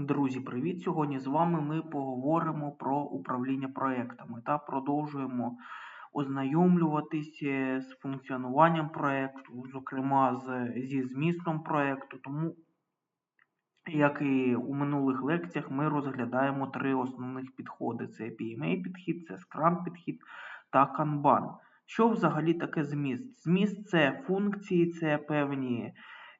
Друзі, привіт! Сьогодні з вами ми поговоримо про управління проектами та продовжуємо ознайомлюватись е, з функціонуванням проекту, зокрема з, зі змістом проекту. Тому, як і у минулих лекціях, ми розглядаємо три основних підходи: це PMA підхід, це Scrum підхід та Kanban. Що взагалі таке зміст? Зміст це функції, це певні.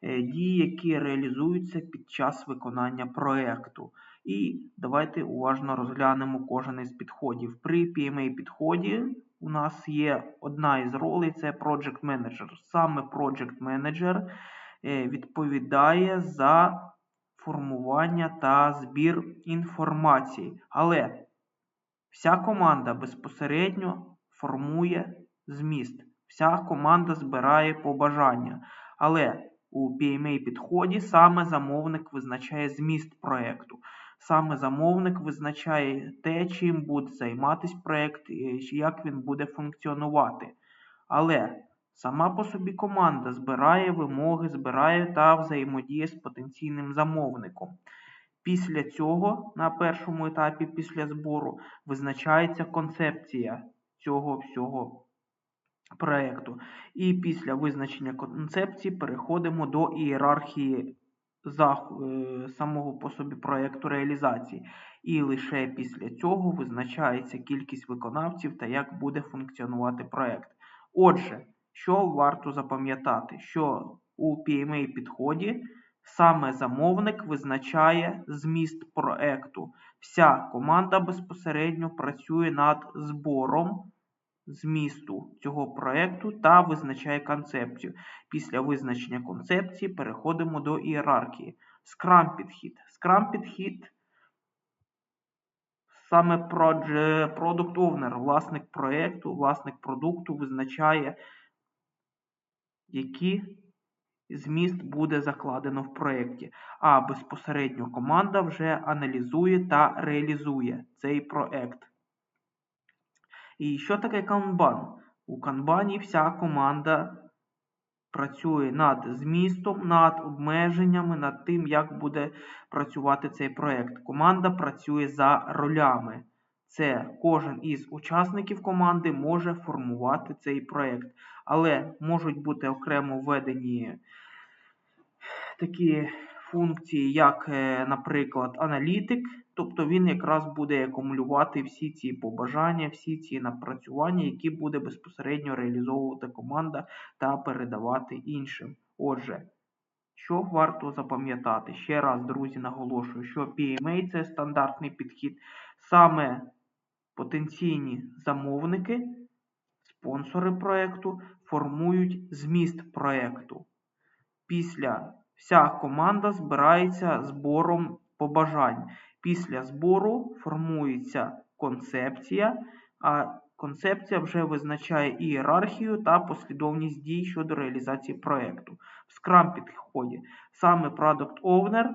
Е, дії, які реалізуються під час виконання проекту. І давайте уважно розглянемо кожен із підходів. При PMA підході у нас є одна із ролей це Project Manager. Саме Project Manager е, відповідає за формування та збір інформації. Але вся команда безпосередньо формує зміст. Вся команда збирає побажання. Але у PMA підході саме замовник визначає зміст проєкту. Саме замовник визначає те, чим буде займатися проєкт, як він буде функціонувати. Але сама по собі команда збирає вимоги, збирає та взаємодіє з потенційним замовником. Після цього, на першому етапі після збору, визначається концепція цього всього проєкту. І після визначення концепції переходимо до ієрархії е, самого по собі проєкту реалізації. І лише після цього визначається кількість виконавців та як буде функціонувати проєкт. Отже, що варто запам'ятати, що у PMA підході саме замовник визначає зміст проекту. Вся команда безпосередньо працює над збором змісту цього проєкту та визначає концепцію. Після визначення концепції переходимо до ієрархії. Scrum підхід. Scrum підхід саме Product Owner, власник проєкту, власник продукту визначає, який зміст буде закладено в проєкті. А безпосередньо команда вже аналізує та реалізує цей проєкт. І що таке канбан? У канбані вся команда працює над змістом, над обмеженнями, над тим, як буде працювати цей проєкт. Команда працює за ролями. Це кожен із учасників команди може формувати цей проєкт. Але можуть бути окремо введені такі функції, як, е, наприклад, аналітик. Тобто він якраз буде акумулювати всі ці побажання, всі ці напрацювання, які буде безпосередньо реалізовувати команда та передавати іншим. Отже, що варто запам'ятати? Ще раз, друзі, наголошую, що PMA це стандартний підхід. Саме потенційні замовники, спонсори проєкту формують зміст проєкту. Після вся команда збирається збором побажань. Після збору формується концепція, а концепція вже визначає ієрархію та послідовність дій щодо реалізації проєкту. В Scrum підході саме Product Owner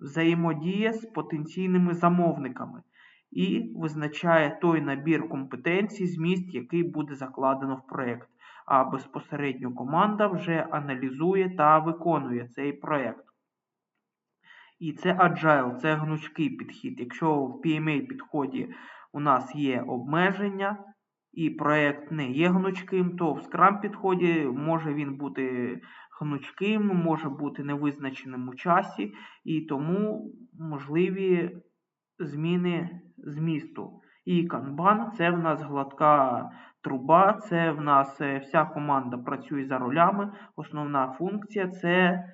взаємодіє з потенційними замовниками і визначає той набір компетенцій, зміст, який буде закладено в проєкт. А безпосередньо команда вже аналізує та виконує цей проєкт. І це agile, це гнучкий підхід. Якщо в PMA підході у нас є обмеження, і проєкт не є гнучким, то в Scrum підході може він бути гнучким, може бути невизначеним у часі, і тому можливі зміни змісту. І Kanban це в нас гладка труба, це в нас е, вся команда працює за ролями. Основна функція це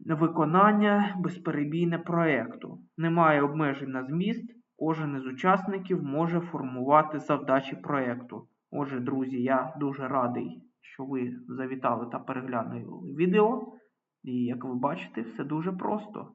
виконання безперебійне проєкту. Немає обмежень на зміст, кожен із учасників може формувати завдачі проєкту. Отже, друзі, я дуже радий, що ви завітали та переглянули відео. І як ви бачите, все дуже просто.